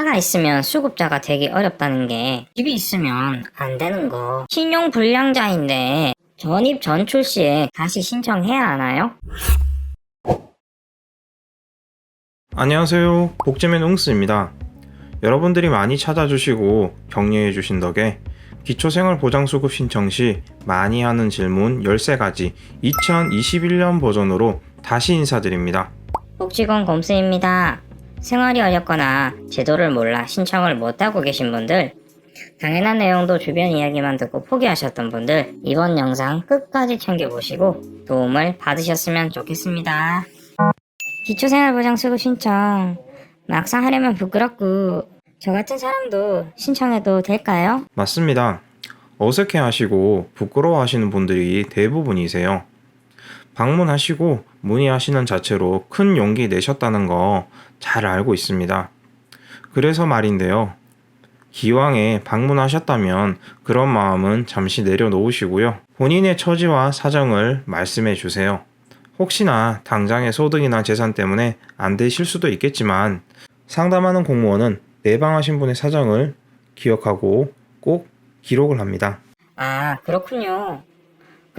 차가 있으면 수급자가 되기 어렵다는 게 집이 있으면 안 되는 거. 신용 불량자인데 전입 전출 시에 다시 신청해야 하나요? 안녕하세요. 복제맨 웅스입니다. 여러분들이 많이 찾아주시고 격려해 주신 덕에 기초생활보장수급 신청 시 많이 하는 질문 13가지 2021년 버전으로 다시 인사드립니다. 복지관 검수입니다. 생활이 어렵거나 제도를 몰라 신청을 못하고 계신 분들, 당연한 내용도 주변 이야기만 듣고 포기하셨던 분들, 이번 영상 끝까지 챙겨보시고 도움을 받으셨으면 좋겠습니다. 기초생활보장 수급 신청, 막상 하려면 부끄럽고, 저 같은 사람도 신청해도 될까요? 맞습니다. 어색해 하시고 부끄러워 하시는 분들이 대부분이세요. 방문하시고 문의하시는 자체로 큰 용기 내셨다는 거 잘 알고 있습니다. 그래서 말인데요. 기왕에 방문하셨다면 그런 마음은 잠시 내려놓으시고요. 본인의 처지와 사정을 말씀해 주세요. 혹시나 당장의 소득이나 재산 때문에 안 되실 수도 있겠지만 상담하는 공무원은 내방하신 분의 사정을 기억하고 꼭 기록을 합니다. 아, 그렇군요.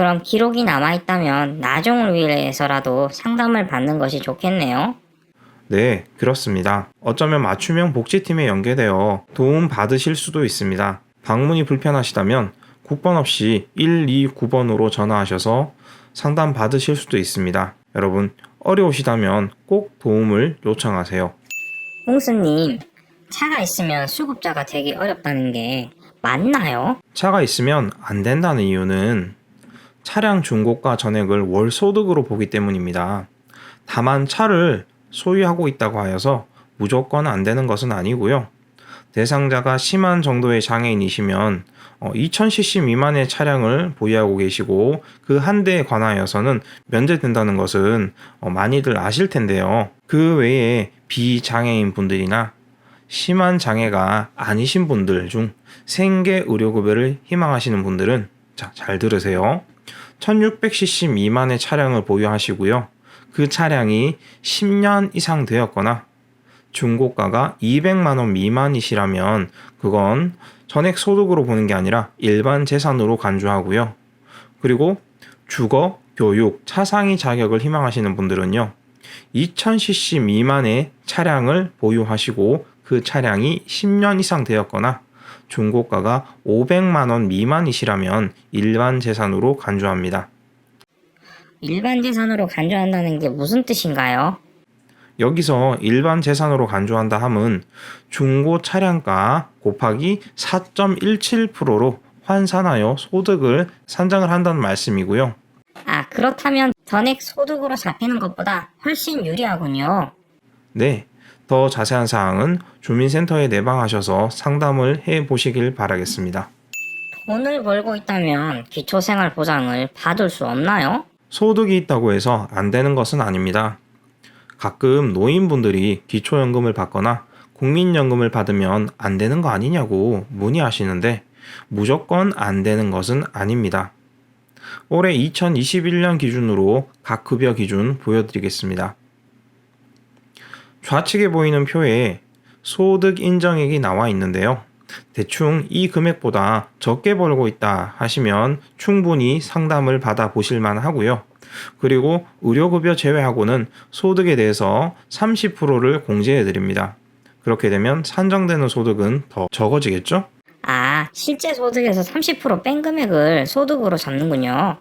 그럼 기록이 남아있다면 나중을 위해서라도 상담을 받는 것이 좋겠네요. 네, 그렇습니다. 어쩌면 맞춤형 복지팀에 연계되어 도움 받으실 수도 있습니다. 방문이 불편하시다면 국번 없이 129번으로 전화하셔서 상담 받으실 수도 있습니다. 여러분, 어려우시다면 꼭 도움을 요청하세요. 홍수님, 차가 있으면 수급자가 되기 어렵다는 게 맞나요? 차가 있으면 안 된다는 이유는 차량 중고가 전액을 월 소득으로 보기 때문입니다. 다만 차를 소유하고 있다고 하여서 무조건 안 되는 것은 아니고요. 대상자가 심한 정도의 장애인이시면 2000cc 미만의 차량을 보유하고 계시고 그 한 대에 관하여서는 면제된다는 것은 어, 많이들 아실 텐데요. 그 외에 비장애인 분들이나 심한 장애가 아니신 분들 중 생계 의료급여를 희망하시는 분들은 자, 잘 들으세요. 1600cc 미만의 차량을 보유하시고요. 그 차량이 10년 이상 되었거나 중고가가 200만 원 미만이시라면 그건 전액 소득으로 보는 게 아니라 일반 재산으로 간주하고요. 그리고 주거, 교육, 차상위 자격을 희망하시는 분들은요. 2000cc 미만의 차량을 보유하시고 그 차량이 10년 이상 되었거나 중고가가 500만 원 미만이시라면 일반 재산으로 간주합니다. 일반 재산으로 간주한다는 게 무슨 뜻인가요? 여기서 일반 재산으로 간주한다 함은 중고 차량가 곱하기 4.17%로 환산하여 소득을 산정을 한다는 말씀이고요. 아, 그렇다면 전액 소득으로 잡히는 것보다 훨씬 유리하군요. 네. 더 자세한 사항은 주민센터에 내방하셔서 상담을 해 보시길 바라겠습니다. 돈을 벌고 있다면 기초생활보장을 받을 수 없나요? 소득이 있다고 해서 안 되는 것은 아닙니다. 가끔 노인분들이 기초연금을 받거나 국민연금을 받으면 안 되는 거 아니냐고 문의하시는데 무조건 안 되는 것은 아닙니다. 올해 2021년 기준으로 각 급여 기준 보여드리겠습니다. 좌측에 보이는 표에 소득 인정액이 나와 있는데요. 대충 이 금액보다 적게 벌고 있다 하시면 충분히 상담을 받아 보실만 하고요. 그리고 의료급여 제외하고는 소득에 대해서 30%를 공제해 드립니다. 그렇게 되면 산정되는 소득은 더 적어지겠죠? 아, 실제 소득에서 30%뺀 금액을 소득으로 잡는군요.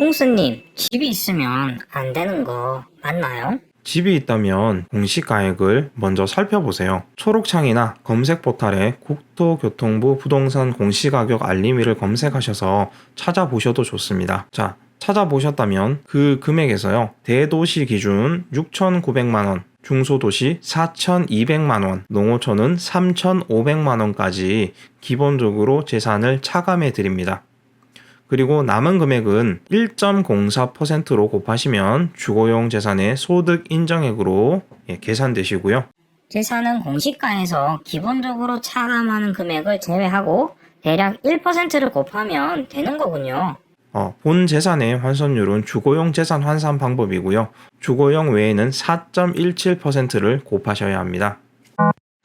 홍수님, 집이 있으면 안 되는 거 맞나요? 집이 있다면 공시가액을 먼저 살펴보세요. 초록창이나 검색 포탈에 국토교통부 부동산 공시가격 알림이를 검색하셔서 찾아보셔도 좋습니다. 자, 찾아보셨다면 그 금액에서요. 대도시 기준 6,900만 원, 중소도시 4,200만 원, 농어촌은 3,500만 원까지 기본적으로 재산을 차감해 드립니다. 그리고 남은 금액은 1.04%로 곱하시면 주거용 재산의 소득 인정액으로 예, 계산되시고요. 재산은 공시가에서 기본적으로 차감하는 금액을 제외하고 대략 1%를 곱하면 되는 거군요. 어, 본 재산의 환산율은 주거용 재산 환산 방법이고요. 주거용 외에는 4.17%를 곱하셔야 합니다.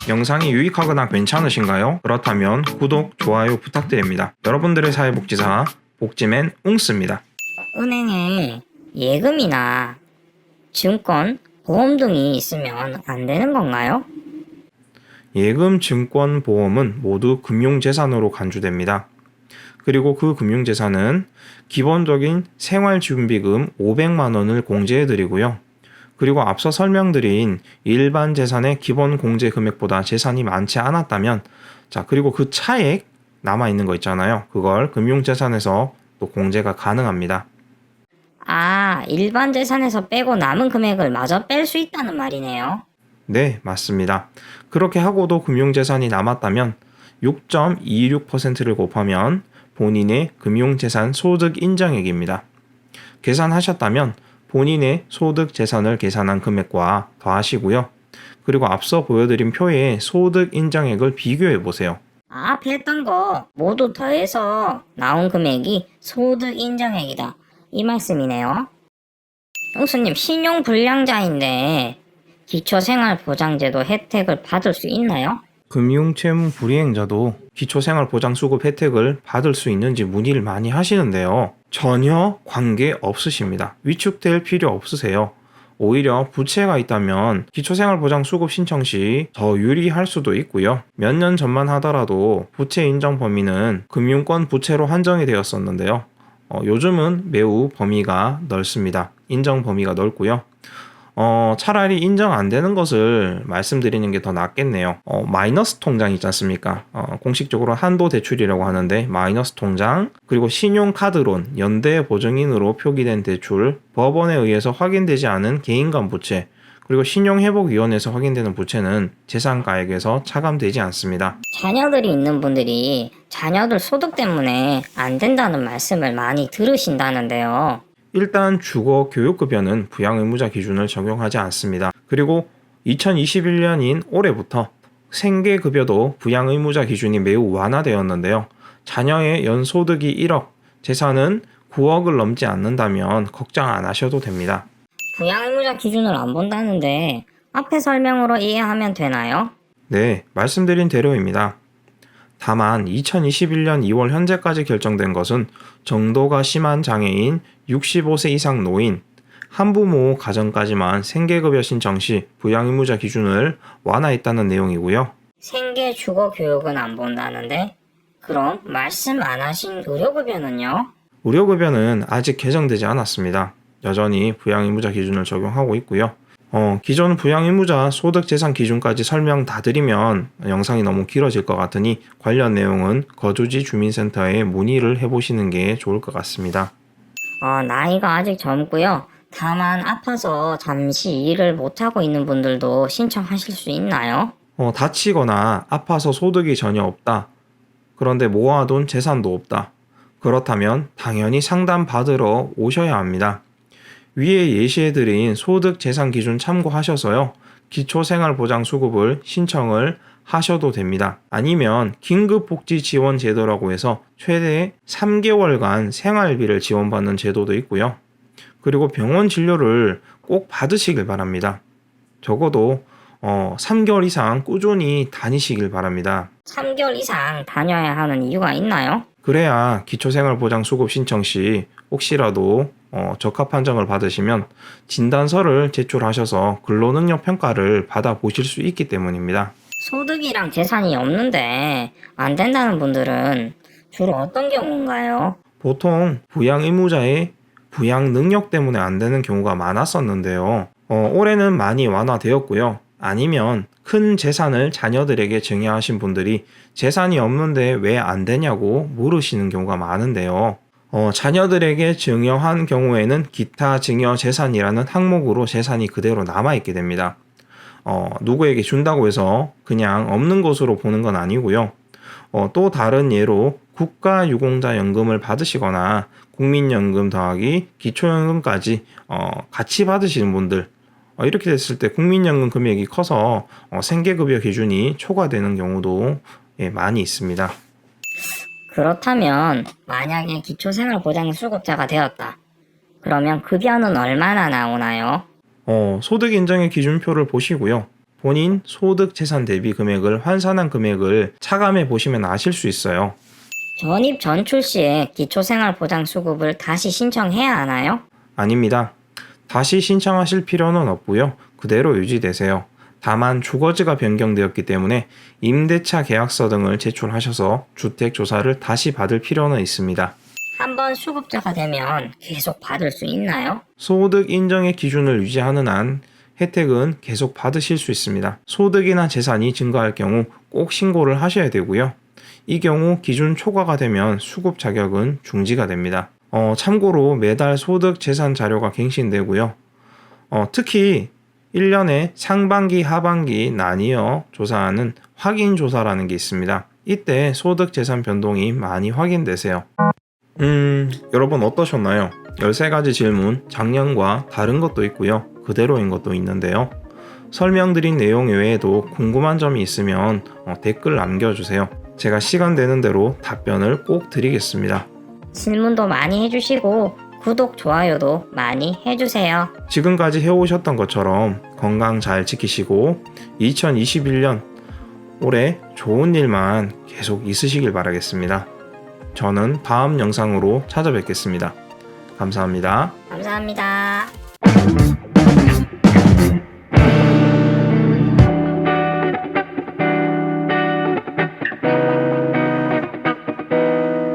영상이 유익하거나 괜찮으신가요? 그렇다면 구독, 좋아요 부탁드립니다. 여러분들의 사회복지사 복지맨 웅스입니다. 은행에 예금이나 증권, 보험 등이 있으면 안 되는 건가요? 예금, 증권, 보험은 모두 금융재산으로 간주됩니다. 그리고 그 금융재산은 기본적인 생활준비금 500만 원을 공제해드리고요. 그리고 앞서 설명드린 일반 재산의 기본 공제 금액보다 재산이 많지 않았다면, 자, 그리고 그 차액 남아 있는 거 있잖아요. 그걸 금융재산에서 또 공제가 가능합니다. 아, 일반 재산에서 빼고 남은 금액을 마저 뺄 수 있다는 말이네요. 네, 맞습니다. 그렇게 하고도 금융재산이 남았다면 6.26%를 곱하면 본인의 금융재산 소득 인정액입니다. 계산하셨다면 본인의 소득 재산을 계산한 금액과 더하시고요. 그리고 앞서 보여드린 표에 소득 인정액을 비교해 보세요. 아, 앞에 했던 거 모두 더해서 나온 금액이 소득 인정액이다. 이 말씀이네요. 형수님, 신용 불량자인데 기초생활보장제도 혜택을 받을 수 있나요? 금융채무 불이행자도 기초생활보장수급 혜택을 받을 수 있는지 문의를 많이 하시는데요. 전혀 관계 없으십니다. 위축될 필요 없으세요. 오히려 부채가 있다면 기초생활보장 수급 신청 시 더 유리할 수도 있고요. 몇 년 전만 하더라도 부채 인정 범위는 금융권 부채로 한정이 되었었는데요. 어, 요즘은 매우 범위가 넓습니다. 인정 범위가 넓고요. 어, 차라리 인정 안 되는 것을 말씀드리는 게 더 낫겠네요. 어, 마이너스 통장 있지 않습니까? 어, 공식적으로 한도 대출이라고 하는데 마이너스 통장, 그리고 신용카드론, 연대 보증인으로 표기된 대출, 법원에 의해서 확인되지 않은 개인간 부채, 그리고 신용회복위원회에서 확인되는 부채는 재산가액에서 차감되지 않습니다. 자녀들이 있는 분들이 자녀들 소득 때문에 안 된다는 말씀을 많이 들으신다는데요. 일단 주거 교육급여는 부양의무자 기준을 적용하지 않습니다. 그리고 2021년인 올해부터 생계급여도 부양의무자 기준이 매우 완화되었는데요. 자녀의 연소득이 1억, 재산은 9억을 넘지 않는다면 걱정 안 하셔도 됩니다. 부양의무자 기준을 안 본다는데 앞에 설명으로 이해하면 되나요? 네, 말씀드린 대로입니다. 다만 2021년 2월 현재까지 결정된 것은 정도가 심한 장애인, 65세 이상 노인, 한부모 가정까지만 생계급여 신청 시 부양의무자 기준을 완화했다는 내용이고요. 생계 주거 교육은 안 본다는데 그럼 말씀 안 하신 의료급여는요? 의료급여는 아직 개정되지 않았습니다. 여전히 부양의무자 기준을 적용하고 있고요. 어, 기존 부양의무자 소득재산 기준까지 설명 다 드리면 영상이 너무 길어질 것 같으니 관련 내용은 거주지 주민센터에 문의를 해보시는 게 좋을 것 같습니다. 어, 나이가 아직 젊고요. 다만 아파서 잠시 일을 못하고 있는 분들도 신청하실 수 있나요? 어, 다치거나 아파서 소득이 전혀 없다. 그런데 모아둔 재산도 없다. 그렇다면 당연히 상담 받으러 오셔야 합니다. 위에 예시해드린 소득 재산 기준 참고하셔서요. 기초생활보장수급을 신청을 하셔도 됩니다. 아니면 긴급복지지원제도라고 해서 최대 3개월간 생활비를 지원받는 제도도 있고요. 그리고 병원 진료를 꼭 받으시길 바랍니다. 적어도 어, 3개월 이상 꾸준히 다니시길 바랍니다. 3개월 이상 다녀야 하는 이유가 있나요? 그래야 기초생활보장 수급 신청 시 혹시라도 어, 적합 판정을 받으시면 진단서를 제출하셔서 근로능력 평가를 받아 보실 수 있기 때문입니다. 소득이랑 재산이 없는데 안 된다는 분들은 주로 어떤 경우인가요? 보통 부양 의무자의 부양 능력 때문에 안 되는 경우가 많았었는데요. 어, 올해는 많이 완화되었고요. 아니면 큰 재산을 자녀들에게 증여하신 분들이 재산이 없는데 왜 안 되냐고 물으시는 경우가 많은데요. 어, 자녀들에게 증여한 경우에는 기타 증여 재산이라는 항목으로 재산이 그대로 남아있게 됩니다. 어, 누구에게 준다고 해서 그냥 없는 것으로 보는 건 아니고요. 어, 또 다른 예로 국가유공자연금을 받으시거나 국민연금 더하기 기초연금까지 어, 같이 받으시는 분들 어, 이렇게 됐을 때 국민연금 금액이 커서 어, 생계급여 기준이 초과되는 경우도 예, 많이 있습니다. 그렇다면 만약에 기초생활보장수급자가 되었다. 그러면 급여는 얼마나 나오나요? 어, 소득 인정의 기준표를 보시고요. 본인 소득 재산 대비 금액을 환산한 금액을 차감해 보시면 아실 수 있어요. 전입 전출 시에 기초생활보장수급을 다시 신청해야 하나요? 아닙니다. 다시 신청하실 필요는 없고요. 그대로 유지되세요. 다만 주거지가 변경되었기 때문에 임대차 계약서 등을 제출하셔서 주택 조사를 다시 받을 필요는 있습니다. 한번 수급자가 되면 계속 받을 수 있나요? 소득 인정의 기준을 유지하는 한 혜택은 계속 받으실 수 있습니다. 소득이나 재산이 증가할 경우 꼭 신고를 하셔야 되고요. 이 경우 기준 초과가 되면 수급 자격은 중지가 됩니다. 어, 참고로 매달 소득 재산 자료가 갱신되고요. 어, 특히 1년에 상반기, 하반기 나뉘어 조사하는 확인 조사라는 게 있습니다. 이때 소득 재산 변동이 많이 확인되세요. 음, 여러분 어떠셨나요? 13가지 질문, 작년과 다른 것도 있고요. 그대로인 것도 있는데요. 설명드린 내용 외에도 궁금한 점이 있으면 어, 댓글 남겨주세요. 제가 시간 되는 대로 답변을 꼭 드리겠습니다. 질문도 많이 해주시고 구독, 좋아요도 많이 해주세요. 지금까지 해오셨던 것처럼 건강 잘 지키시고 2021년 올해 좋은 일만 계속 있으시길 바라겠습니다. 저는 다음 영상으로 찾아뵙겠습니다. 감사합니다. 감사합니다.